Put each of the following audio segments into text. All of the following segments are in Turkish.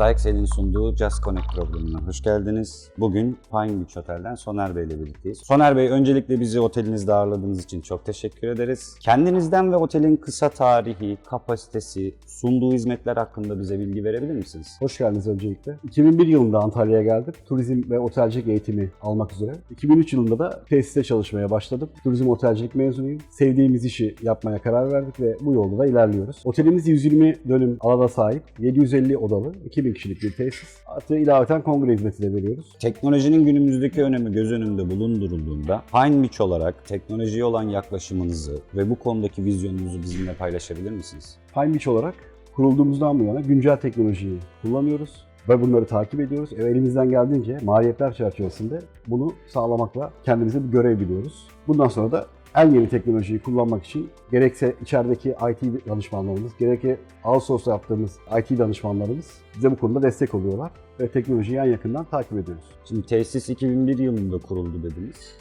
Zyxel'in sunduğu Just Connect programına hoş geldiniz. Bugün Pine Beach Otel'den Soner Bey ile birlikteyiz. Soner Bey öncelikle bizi otelinizde ağırladığınız için çok teşekkür ederiz. Kendinizden ve otelin kısa tarihi, kapasitesi, sunduğu hizmetler hakkında bize bilgi verebilir misiniz? Hoş geldiniz öncelikle. 2001 yılında Antalya'ya geldim. Turizm ve otelcilik eğitimi almak üzere. 2003 yılında da tesiste çalışmaya başladım. Turizm otelcilik mezunuyum. Sevdiğimiz işi yapmaya karar verdik ve bu yolda da ilerliyoruz. Otelimiz 120 dönüm alana sahip, 750 odalı, 2000 kişilik bir tesis. Artı ilaveten kongre hizmeti de veriyoruz. Teknolojinin günümüzdeki önemi göz önünde bulundurulduğunda Pine Beach olarak teknolojiye olan yaklaşımınızı ve bu konudaki vizyonunuzu bizimle paylaşabilir misiniz? Pine Beach olarak kurulduğumuzdan bu yana güncel teknolojiyi kullanıyoruz ve bunları takip ediyoruz. E, elimizden geldiğince maliyetler çerçevesinde bunu sağlamakla kendimize bir görev biliyoruz. Bundan sonra da en yeni teknolojiyi kullanmak için gerekse içerideki IT danışmanlarımız, gerekse outsource yaptığımız IT danışmanlarımız bize bu konuda destek oluyorlar ve teknolojiyi en yakından takip ediyoruz. Şimdi tesis 2001 yılında kuruldu dediniz.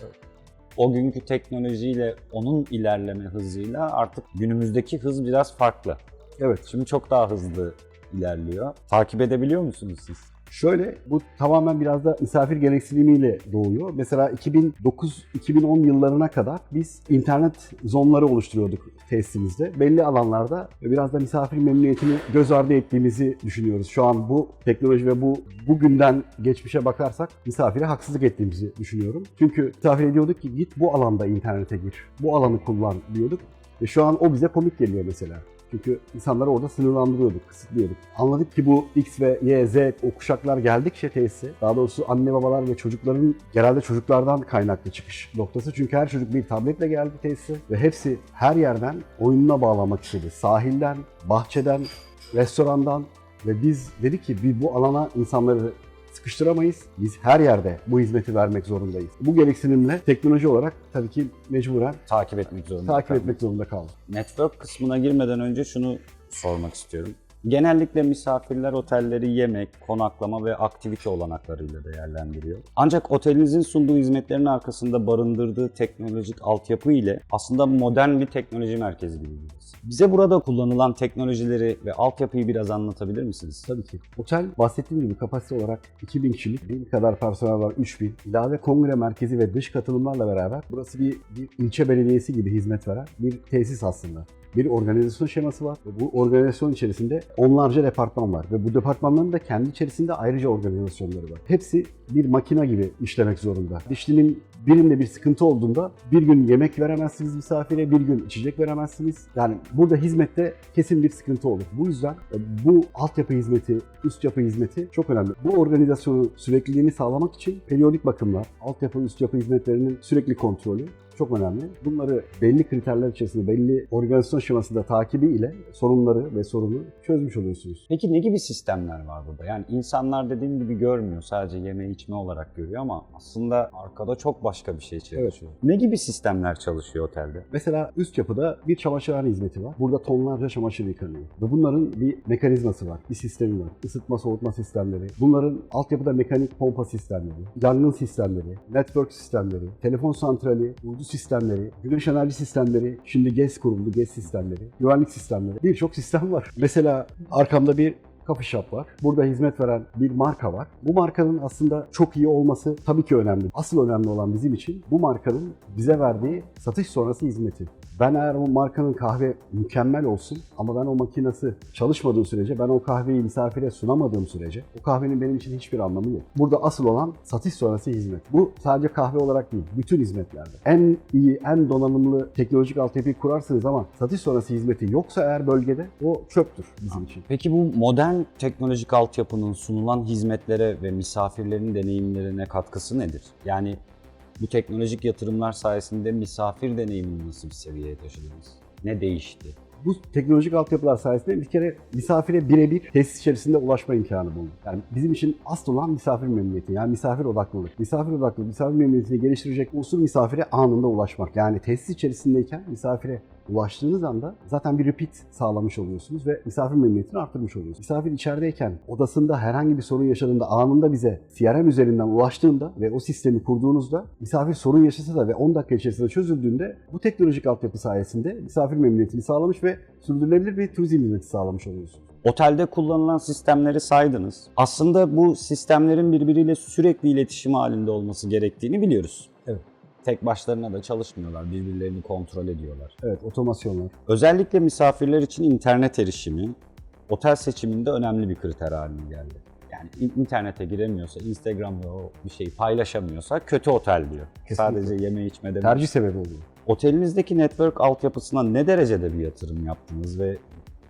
O günkü teknolojiyle onun ilerleme hızıyla artık günümüzdeki hız biraz farklı. Evet, Şimdi çok daha hızlı ilerliyor. Takip edebiliyor musunuz siz? Şöyle, bu tamamen biraz da misafir gereksinimiyle doğuyor. Mesela 2009-2010 yıllarına kadar biz internet zonları oluşturuyorduk tesisimizde. Belli alanlarda biraz da misafir memnuniyetini göz ardı ettiğimizi düşünüyoruz. Şu an bu teknoloji ve bu bugünden geçmişe bakarsak misafire haksızlık ettiğimizi düşünüyorum. Çünkü misafir diyorduk ki git bu alanda internete gir, bu alanı kullan diyorduk. Ve şu an o bize komik geliyor mesela. Çünkü insanları orada sınırlandırıyorduk, kısıtlıyorduk. Anladık ki bu X ve Y, Z o kuşaklar geldikçe tesise, daha doğrusu anne babalar ve çocukların genelde çocuklardan kaynaklı çıkış noktası. Çünkü her çocuk bir tabletle geldi tesise ve hepsi her yerden oyununa bağlamak istedi. Sahilden, bahçeden, restorandan ve biz dedik ki bir bu alana insanları sıkıştıramayız. Biz her yerde bu hizmeti vermek zorundayız. Bu gereksinimle teknoloji olarak tabii ki mecburen Takip etmek zorunda. takip kaldım. etmek zorunda kaldık. Network kısmına girmeden önce şunu sormak istiyorum. Genellikle misafirler otelleri yemek, konaklama ve aktivite olanaklarıyla değerlendiriyor. Ancak otelinizin sunduğu hizmetlerin arkasında barındırdığı teknolojik altyapı ile aslında modern bir teknoloji merkezi gibiyiz. Bize burada kullanılan teknolojileri ve altyapıyı biraz anlatabilir misiniz? Tabii ki. Otel bahsettiğim gibi kapasite olarak 2000 kişilik, bir kadar personel var 3000. İlave kongre merkezi ve dış katılımlarla beraber burası bir, bir ilçe belediyesi gibi hizmet veren bir tesis aslında. Bir organizasyon şeması var ve bu organizasyon içerisinde onlarca departman var ve bu departmanların da kendi içerisinde ayrıca organizasyonları var. Hepsi bir makina gibi işlemek zorunda. Dişlinin birinde bir sıkıntı olduğunda bir gün yemek veremezsiniz misafire, bir gün içecek veremezsiniz. Yani burada hizmette kesin bir sıkıntı olur. Bu yüzden e, bu altyapı hizmeti, üst yapı hizmeti çok önemli. Bu organizasyonun sürekliliğini sağlamak için periyodik bakımlar, altyapı, üst yapı hizmetlerinin sürekli kontrolü çok önemli. Bunları belli kriterler içerisinde, belli organizasyon şemasında takibi ile sorunları ve sorunu çözmüş oluyorsunuz. Peki ne gibi sistemler var burada? Yani insanlar dediğim gibi görmüyor. Sadece yeme içme olarak görüyor ama aslında arkada çok başka bir şey çalışıyor. Ne gibi sistemler çalışıyor otelde? Mesela üst yapıda bir çamaşırhane hizmeti var. Burada tonlarca çamaşır yıkanıyor. Ve bunların bir mekanizması var, bir sistemi var. Isıtma, soğutma sistemleri. Bunların altyapıda mekanik pompa sistemleri, yangın sistemleri, network sistemleri, telefon santrali, uydu sistemleri, güneş enerji sistemleri, şimdi GES kuruldu, GES sistemleri, güvenlik sistemleri. Birçok sistem var. Mesela arkamda bir coffee shop var. Burada hizmet veren bir marka var. Bu markanın aslında çok iyi olması tabii ki önemli. Asıl önemli olan bizim için bu markanın bize verdiği satış sonrası hizmeti. Ben eğer o markanın kahve mükemmel olsun ama ben o makinesi çalışmadığı sürece, ben o kahveyi misafire sunamadığım sürece o kahvenin benim için hiçbir anlamı yok. Burada asıl olan satış sonrası hizmet. Bu sadece kahve olarak değil, bütün hizmetlerde. En iyi, en donanımlı teknolojik altyapıyı kurarsınız ama satış sonrası hizmeti yoksa eğer bölgede o çöptür bizim için. Peki bu modern teknolojik altyapının sunulan hizmetlere ve misafirlerin deneyimlerine katkısı nedir? Yani bu teknolojik yatırımlar sayesinde misafir deneyimini nasıl bir seviyeye taşıdınız? Ne değişti? Bu teknolojik altyapılar sayesinde bir kere misafire birebir tesis içerisinde ulaşma imkanı bulduk. Yani bizim için asıl olan misafir memnuniyeti, yani misafir odaklılık. Misafir odaklılık, misafir memnuniyetini geliştirecek unsur misafire anında ulaşmak. Yani tesis içerisindeyken misafire ulaştığınız anda zaten bir repeat sağlamış oluyorsunuz ve misafir memnuniyetini arttırmış oluyorsunuz. Misafir içerideyken odasında herhangi bir sorun yaşadığında anında bize CRM üzerinden ulaştığında ve o sistemi kurduğunuzda misafir sorun yaşasa da ve 10 dakika içerisinde çözüldüğünde bu teknolojik altyapı sayesinde misafir memnuniyetini sağlamış ve sürdürülebilir bir turizm hizmeti sağlamış oluyorsunuz. Otelde kullanılan sistemleri saydınız. Aslında bu sistemlerin birbiriyle sürekli iletişim halinde olması gerektiğini biliyoruz. Evet. Tek başlarına da çalışmıyorlar, birbirlerini kontrol ediyorlar. Evet, otomasyonlar. Özellikle misafirler için internet erişimi otel seçiminde önemli bir kriter haline geldi. Yani in- internete giremiyorsa, Instagram'da o bir şeyi paylaşamıyorsa kötü otel diyor. Kesinlikle. Sadece yeme içme demek. Tercih sebebi oluyor. Otelinizdeki network altyapısına ne derecede bir yatırım yaptınız ve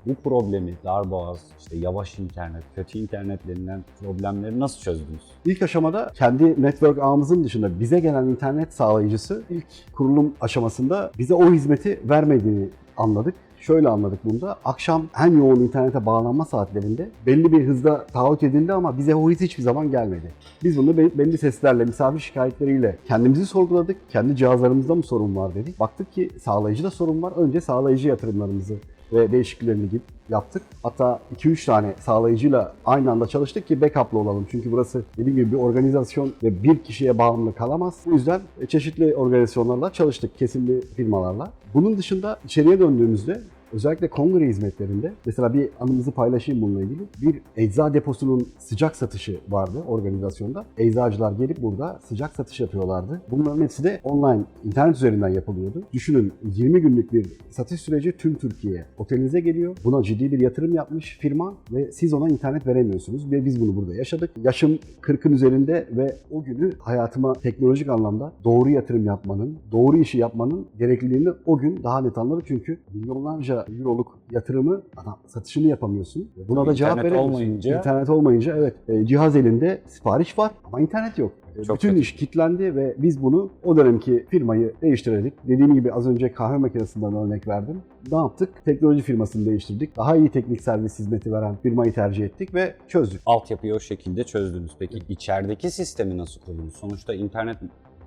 bu problemi, darboğaz, işte yavaş internet, kötü internet denilen problemleri nasıl çözdünüz? İlk aşamada kendi network ağımızın dışında bize gelen internet sağlayıcısı ilk kurulum aşamasında bize o hizmeti vermediğini anladık. Şöyle anladık bunda. Akşam en yoğun internete bağlanma saatlerinde belli bir hızda taahhüt edildi ama bize o hız hiçbir zaman gelmedi. Biz bunu be- belli seslerle, misafir şikayetleriyle kendimizi sorguladık. Kendi cihazlarımızda mı sorun var dedik. Baktık ki sağlayıcıda sorun var. Önce sağlayıcı yatırımlarımızı ve değişikliklerini yaptık. Hatta 2-3 tane sağlayıcıyla aynı anda çalıştık ki backup'lı olalım. Çünkü burası dediğim gibi bir organizasyon ve bir kişiye bağımlı kalamaz. Bu yüzden çeşitli organizasyonlarla çalıştık, kesimli firmalarla. Bunun dışında içeriye döndüğümüzde Özellikle kongre hizmetlerinde mesela bir anımızı paylaşayım bununla ilgili. Bir ecza deposunun sıcak satışı vardı organizasyonda. Eczacılar gelip burada sıcak satış yapıyorlardı. Bunların hepsi de online, internet üzerinden yapılıyordu. Düşünün 20 günlük bir satış süreci tüm Türkiye otelinize geliyor. Buna ciddi bir yatırım yapmış firma ve siz ona internet veremiyorsunuz. Ve biz bunu burada yaşadık. Yaşım 40'ın üzerinde ve o günü hayatıma teknolojik anlamda doğru yatırım yapmanın, doğru işi yapmanın gerekliliğini o gün daha net anladım. Çünkü milyonlarca euroluk yatırımı adam satışını yapamıyorsun. Buna da cevap İnternet veremiyorsun. olmayınca- İnternet olmayınca evet e, cihaz elinde sipariş var ama internet yok. E, Çok Bütün kötü. iş kilitlendi ve biz bunu o dönemki firmayı değiştirdik. Dediğim gibi az önce kahve makinesinden örnek verdim. Ne yaptık? Teknoloji firmasını değiştirdik. Daha iyi teknik servis hizmeti veren firmayı tercih ettik ve çözdük. Altyapıyı o şekilde çözdünüz. Peki içerideki sistemi nasıl kurdunuz? Sonuçta internet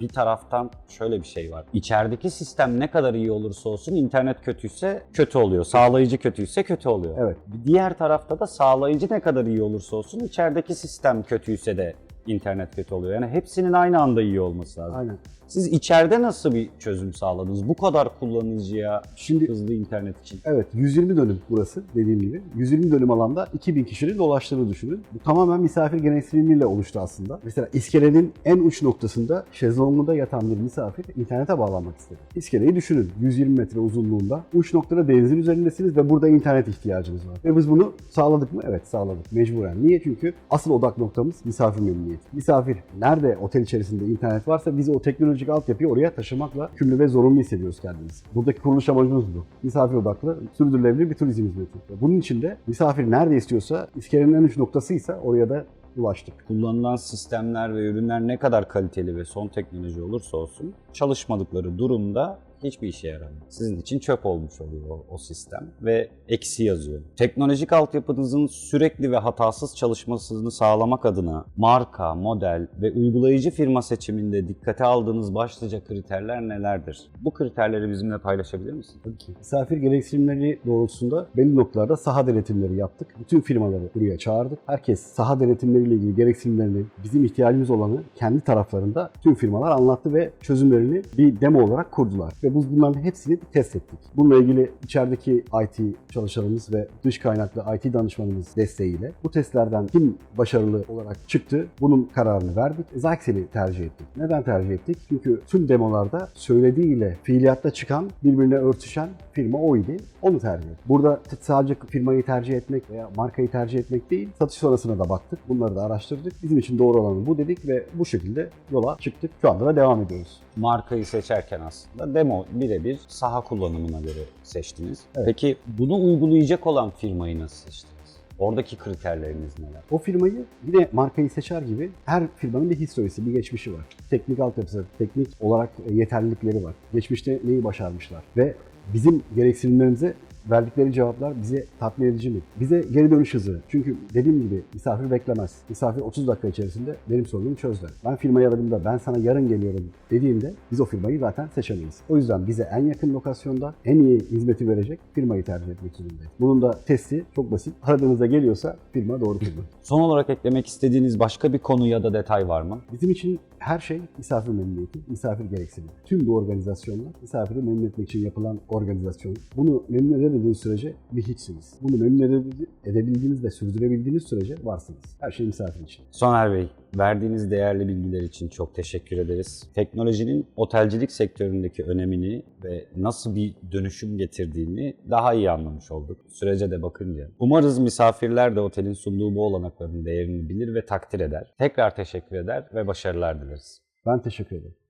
bir taraftan şöyle bir şey var. İçerideki sistem ne kadar iyi olursa olsun internet kötüyse kötü oluyor. Sağlayıcı kötüyse kötü oluyor. Evet. Bir diğer tarafta da sağlayıcı ne kadar iyi olursa olsun içerideki sistem kötüyse de internet kötü oluyor. Yani hepsinin aynı anda iyi olması lazım. Aynen. Siz içeride nasıl bir çözüm sağladınız? Bu kadar kullanıcıya Şimdi hızlı internet için. Evet 120 dönüm burası dediğim gibi. 120 dönüm alanda 2000 kişinin dolaştığını düşünün. Bu tamamen misafir gereksinimiyle oluştu aslında. Mesela iskelenin en uç noktasında şezlongunda yatan bir misafir internete bağlanmak istedi. İskeleyi düşünün 120 metre uzunluğunda. Uç noktada denizin üzerindesiniz ve burada internet ihtiyacınız var. Ve biz bunu sağladık mı? Evet sağladık. Mecburen. Niye? Çünkü asıl odak noktamız misafir memnuniyeti. Misafir nerede otel içerisinde internet varsa biz o teknolojik altyapıyı oraya taşımakla kümlü ve zorunlu hissediyoruz kendimizi. Buradaki kuruluş amacımız bu. Misafir odaklı, sürdürülebilir bir turizm hizmeti. Bunun için de misafir nerede istiyorsa, iskelenin en uç noktasıysa oraya da ulaştık. kullanılan sistemler ve ürünler ne kadar kaliteli ve son teknoloji olursa olsun çalışmadıkları durumda hiçbir işe yaramıyor. Sizin için çöp olmuş oluyor o, o sistem ve eksi yazıyor. Teknolojik altyapınızın sürekli ve hatasız çalışmasını sağlamak adına marka, model ve uygulayıcı firma seçiminde dikkate aldığınız başlıca kriterler nelerdir? Bu kriterleri bizimle paylaşabilir misin? Tabii ki. Misafir gereksinimleri doğrultusunda belli noktalarda saha denetimleri yaptık. Bütün firmaları buraya çağırdık. Herkes saha denetimleriyle ilgili gereksinimlerini, bizim ihtiyacımız olanı kendi taraflarında tüm firmalar anlattı ve çözümlerini bir demo olarak kurdular. Ve biz bunların hepsini test ettik. Bununla ilgili içerideki IT çalışanımız ve dış kaynaklı IT danışmanımız desteğiyle bu testlerden kim başarılı olarak çıktı bunun kararını verdik. Zyxel'i tercih ettik. Neden tercih ettik? Çünkü tüm demolarda söylediğiyle fiiliyatta çıkan birbirine örtüşen firma oydu. Onu tercih ettik. Burada sadece firmayı tercih etmek veya markayı tercih etmek değil, satış sonrasına da baktık. Bunları da araştırdık. Bizim için doğru olanı bu dedik ve bu şekilde yola çıktık. Şu anda da devam ediyoruz. markayı seçerken aslında demo birebir saha kullanımına göre seçtiniz. Evet. Peki bunu uygulayacak olan firmayı nasıl seçtiniz? Oradaki kriterleriniz neler? O firmayı yine markayı seçer gibi her firmanın bir historisi, bir geçmişi var. Teknik altyapısı, teknik olarak yeterlilikleri var. Geçmişte neyi başarmışlar ve bizim gereksinimlerimize verdikleri cevaplar bize tatmin edici mi? Bize geri dönüş hızı. Çünkü dediğim gibi misafir beklemez. Misafir 30 dakika içerisinde benim sorunumu çözdü. Ben firmayı aradığımda ben sana yarın geliyorum dediğimde biz o firmayı zaten seçemeyiz. O yüzden bize en yakın lokasyonda en iyi hizmeti verecek firmayı tercih etmek zorundayız. Bunun da testi çok basit. Aradığınızda geliyorsa firma doğru firma. Son olarak eklemek istediğiniz başka bir konu ya da detay var mı? Bizim için her şey misafir memnuniyeti, misafir gereksinimi. Tüm bu organizasyonlar misafiri memnun etmek için yapılan organizasyon. Bunu memnun edemediğiniz sürece bir hiçsiniz. Bunu memnun edebil- edebildiğiniz ve sürdürebildiğiniz sürece varsınız. Her şey misafir için. Soner Bey, verdiğiniz değerli bilgiler için çok teşekkür ederiz. Teknolojinin otelcilik sektöründeki önemini ve nasıl bir dönüşüm getirdiğini daha iyi anlamış olduk. Sürece de bakınca. Umarız misafirler de otelin sunduğu bu olanakların değerini bilir ve takdir eder. Tekrar teşekkür eder ve başarılar dileriz. Ben teşekkür ederim.